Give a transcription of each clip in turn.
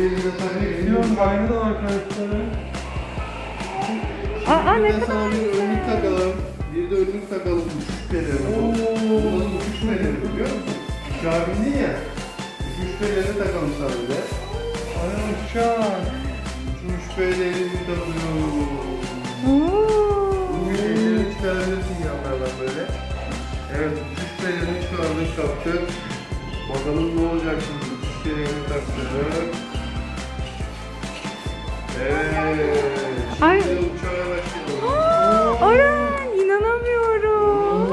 Diyorum aynı da. Aa ne kadar sana bir önlük takalım. Bir de önlük takalım. Uçuş pelerini. Oo. Bunların uçuş pelerini biliyor musun? Uçağa bindin ya. Uçuş pelerini takalım sadece. Ay uçak. Uçuş pelerini takıyorum. Oo. Bu ellerini çıkarabilirsin yanlardan böyle. Evet, uçuş pelerini çıkardık, taktık. Bakalım ne olacak şimdi uçuş pelerini taktık. Evet. Ay. uçağa. Aa, Orhan inanamıyorum.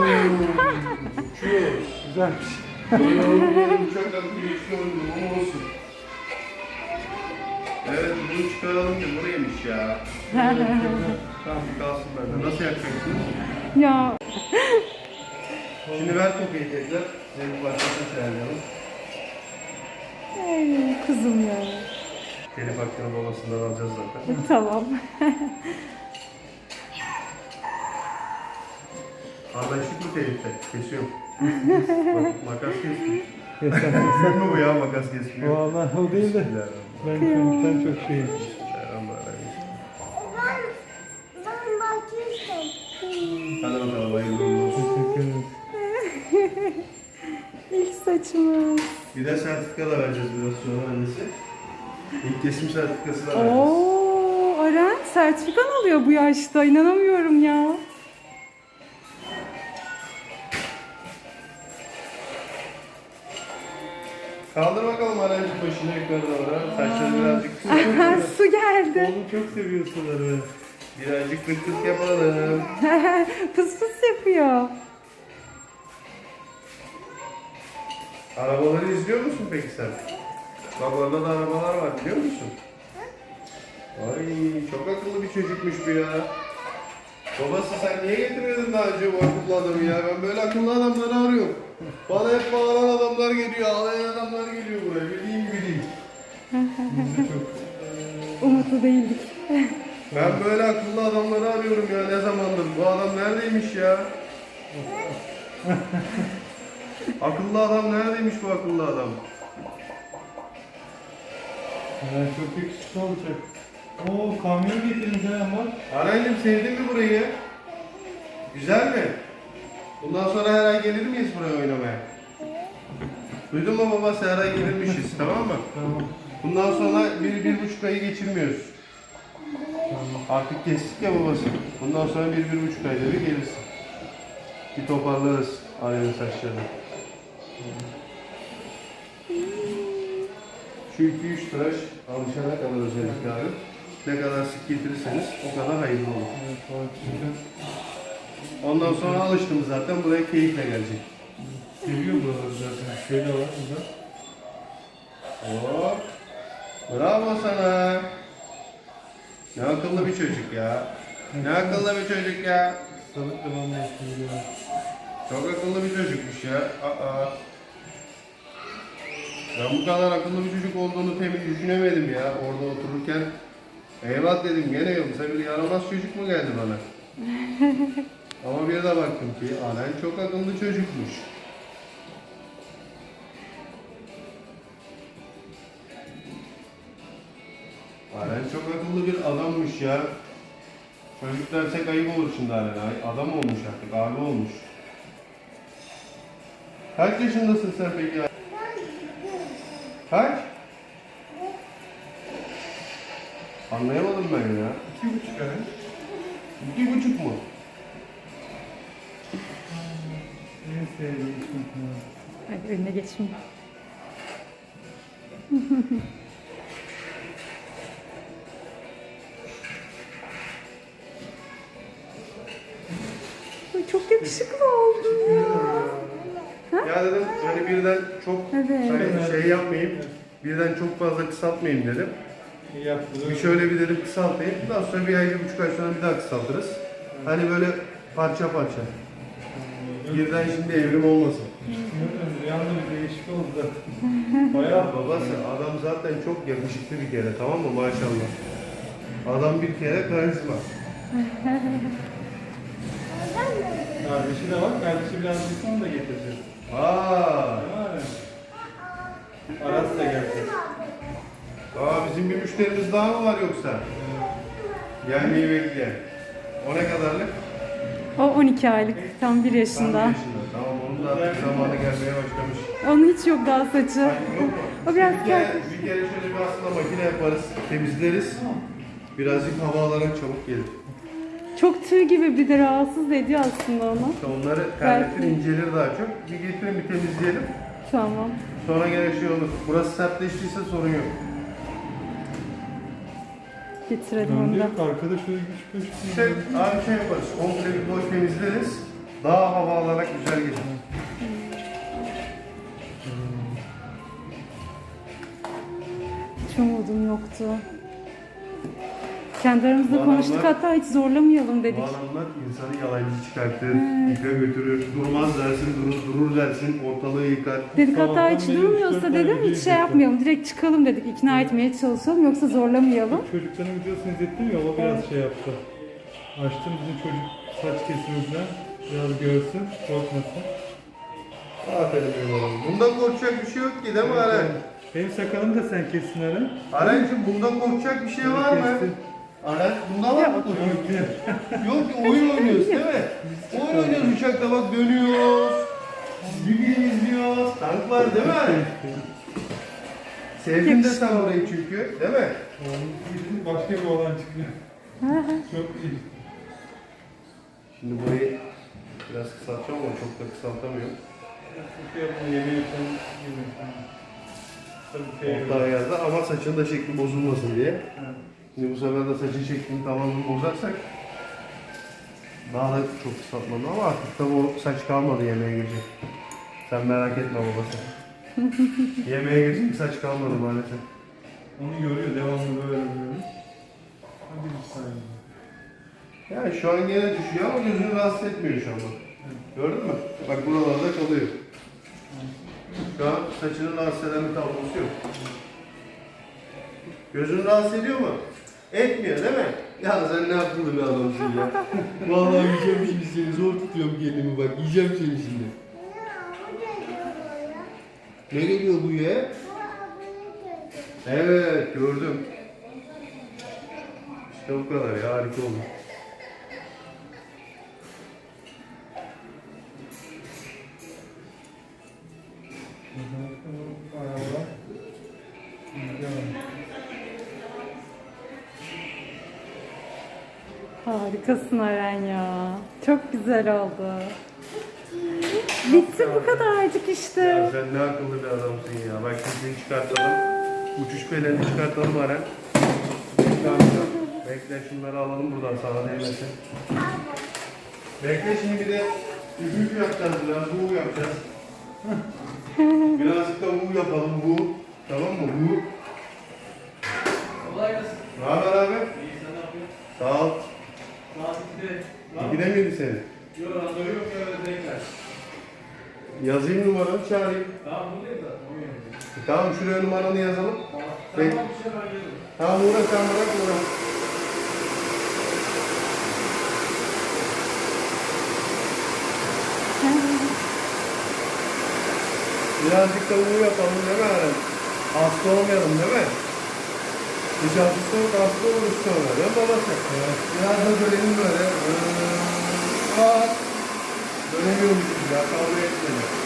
Uçuyor. Güzelmiş. Uçak akıyor, uçuyor. Ama olsun. Evet, bunu çıkaralım ki buraymış ya. tamam, kalsın bende. Nasıl yapacaksınız? ya Şimdi ver kopyayı tekrar. Seni başlasın çağıralım. ay, kızım ya. Telif hakkını babasından alacağız zaten. Tamam. Anlaştık mı telifte? Kesiyorum. Bak, makas kesmiyor. Film mi bu ya makas kesmiyor? Vallahi o değil de ben çocuktan çok şeyim. Hadi bakalım hayırlı olsun. Teşekkür ederim. İlk saçımız. Bir de sertifika da vereceğiz biraz sonra annesi. İlk kesim sertifikası da vereceğiz. Oo, Orhan sertifikan alıyor bu yaşta. İnanamıyorum ya. Kaldır bakalım aracı başını yukarı doğru. Saçları birazcık su geldi. Oğlum çok seviyorsun arı. birazcık kırk kırk yapalım. pıs pıs yapıyor. Arabaları izliyor musun peki sen? Bak orada da arabalar var biliyor musun? Ay çok akıllı bir çocukmuş bu ya. Babası sen niye getirmedin daha önce bu akıllı adamı ya? Ben böyle akıllı adamları arıyorum. Bana hep bağıran adamlar geliyor, ağlayan adamlar geliyor buraya. De çok Umutlu değildik. Ben böyle akıllı adamları arıyorum ya ne zamandır. Bu adam neredeymiş ya? akıllı adam neredeymiş bu akıllı adam? Yani çok yakışıklı olacak. Oo kamyon getirmiş ha ama. Arancım sevdin mi burayı? Güzel mi? Bundan sonra her ay gelir miyiz buraya oynamaya? Duydun mu baba? Her ay gelirmişiz tamam mı? Tamam. Bundan sonra bir, bir buçuk ayı geçirmiyoruz. Tamam. Artık kestik ya babası. Bundan sonra bir, bir buçuk ayda bir gelirsin. Bir toparlarız ailenin saçlarını. Şu iki üç tıraş alışana kadar özellikle abi. Ne kadar sık getirirseniz o kadar hayırlı olur. Ondan sonra alıştım zaten buraya keyifle gelecek. Seviyor buraları zaten. Şöyle var burada. Hop. Bravo sana. Ne akıllı bir çocuk ya. Ne akıllı bir çocuk ya. Salık devamlı yapıyor. Çok akıllı bir çocukmuş ya. Aa. Ben bu kadar akıllı bir çocuk olduğunu temin düşünemedim ya orada otururken. Eyvah dedim gene yoksa bir yaramaz çocuk mu geldi bana? Ama bir de baktım ki Alen çok akıllı çocukmuş. Alen çok akıllı bir adammış ya. Çocuk dersek ayıp olur şimdi Alen. Adam olmuş artık, abi olmuş. Kaç yaşındasın sen peki? Kaç? Anlayamadım ben ya. İki buçuk ay. İki buçuk mu? En sevdiğim için. Hadi önüne geçmeyeyim. Ay, Çok yakışıklı oldun ya. Ya dedim hani birden çok Evet. hani şey yapmayayım, birden çok fazla kısaltmayayım dedim. Bir şöyle bir dedim kısaltayım. Daha sonra bir ay, bir buçuk ay sonra bir daha kısaltırız. Hani böyle parça parça. Birden şimdi evrim olmasın. Rüyamda bir değişik oldu da. Bayağı babası adam zaten çok yakışıklı bir kere tamam mı maşallah. Adam bir kere karizma. Kardeşi de var. Kardeşi biraz sonra da getireceğiz. Aa, Yani. Aras da gelecek. Bizim bir müşterimiz daha mı var yoksa? Gelmeyi bekleyen. O ne kadarlık? O 12 aylık. Tam 1 Tam yaşında. bir yaşında. Tamam onun da artık zamanı gelmeye başlamış. Onun hiç yok daha saçı. Yok mu? O biraz bir kere, bir kere şöyle bir aslında makine yaparız, temizleriz. Birazcık hava alarak çabuk gelir. Çok tüy gibi bir de rahatsız ediyor aslında onu. İşte onları terletir, Belki. incelir daha çok. Bir getirin bir temizleyelim. Tamam. Sonra gene şey olur. Burası sertleştiyse sorun yok. Getirelim onu Önce da. arkada şöyle güç güç. İşte abi şey yaparız. Komple bir boş temizleriz. Daha hava alarak güzel gelir. Hiç umudum yoktu. Kendi aramızda Bu konuştuk adamlar- hatta hiç zorlamayalım Bu dedik. adamlar insanı yalancı çıkartır, yıka götürür, durmaz dersin, durur, durur dersin, ortalığı yıkar. Dedik hatta hiç durmuyorsa dedim hiç şey yapmayalım direkt çıkalım dedik ikna etmeye çalışalım yoksa zorlamayalım. Çocukların videosunu izlettim ya o biraz şey yaptı. Açtım bizim çocuk saç kesimimizden. Biraz görsün, korkmasın. Aferin benim oğlum. Bundan korkacak bir şey yok ki değil mi Aren? Benim sakalımı da sen kessin Aren. Aren'cim bundan korkacak bir şey var mı? Kestim. Aren bundan var mı? Yok ki oyun oynuyoruz değil mi? Oyun oynuyoruz uçakta bak dönüyoruz. Film izliyoruz. Tank var değil mi? Sevdin de sen orayı çünkü değil mi? Başka bir olan çıkıyor. Çok iyi. Şimdi burayı biraz kısaltacağım ama çok da kısaltamıyorum. Çok yapma yemeği yapalım. Yemeği yapalım. Tabii şey Orta ayarda ama saçın da şekli bozulmasın diye. Şimdi bu sefer de saçın şeklini tamamen bozarsak daha da çok kısaltmalı ama artık da o saç kalmadı yemeğe girecek. Sen merak etme babası. yemeğe girecek saç kalmadı maalesef. Onu görüyor, devamlı böyle böyle. Hadi bir saniye. Yani şu an gene düşüyor ama gözünü rahatsız etmiyor şu an bak. Gördün mü? Bak buralarda kalıyor. Şu an saçını rahatsız eden bir tablosu yok. Gözünü rahatsız ediyor mu? Etmiyor değil mi? Ya sen ne akıllı bir adamsın ya. Vallahi yiyeceğim şimdi seni zor tutuyorum kendimi bak yiyeceğim seni şimdi. Ne geliyor bu ye? Evet gördüm. İşte bu kadar ya harika oldu. Ayarlar. Harikasın Aren ya. Çok güzel oldu. Bitti bu kadarcık Ya işte. sen ne akıllı bir adamsın ya. Bak şimdi çıkartalım. Uçuş pelerini çıkartalım Aren. Bekle amca. Bekle şunları alalım buradan sana değmesin. Bekle şimdi bir de üfürük yapacağız biraz. Bu yapacağız. Birazcık da bu yapalım bu. Tamam mı? Bu. Kolay gelsin. Ne haber abi? İyi sen ne yapıyorsun? Sağ ol. Saat 2'de. Var mı? İkide miydi senin? Yok randevu yok ya gel. Yazayım numaranı çağırayım. Tamam buradayım zaten. O yönde. Tamam şuraya numaranı yazalım. Tamam. Peki. Tamam bir şey ben gelirim. Tamam uğra sen bırak uğra. Birazcık da uğur yapalım değil mi Eren? Hasta olmayalım değil mi? Oluruz sonra değil mi babası? Evet. Biraz da dönelim böyle. Bak. Dönemiyormuşuz ya kavga etmedik.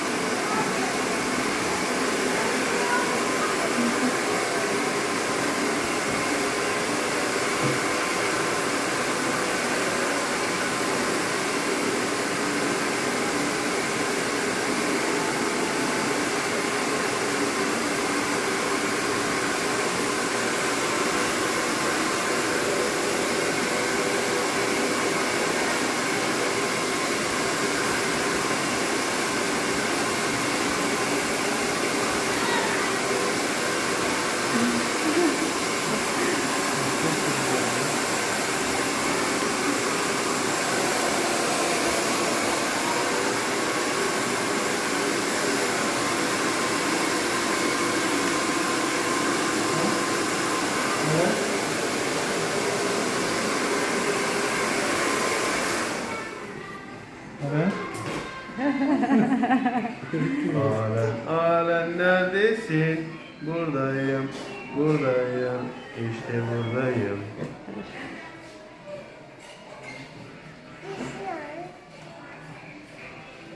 Aren. Alen, Alen neredesin? Buradayım. Buradayım. İşte buradayım.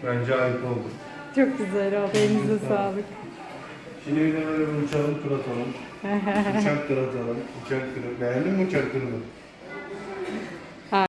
Bence harika oldu. Çok güzel oldu. Elinize sağlık. Şimdi bir de böyle bir uçalım tur atalım. uçak tur atalım. Uçak turu. Beğendin mi uçak turunu?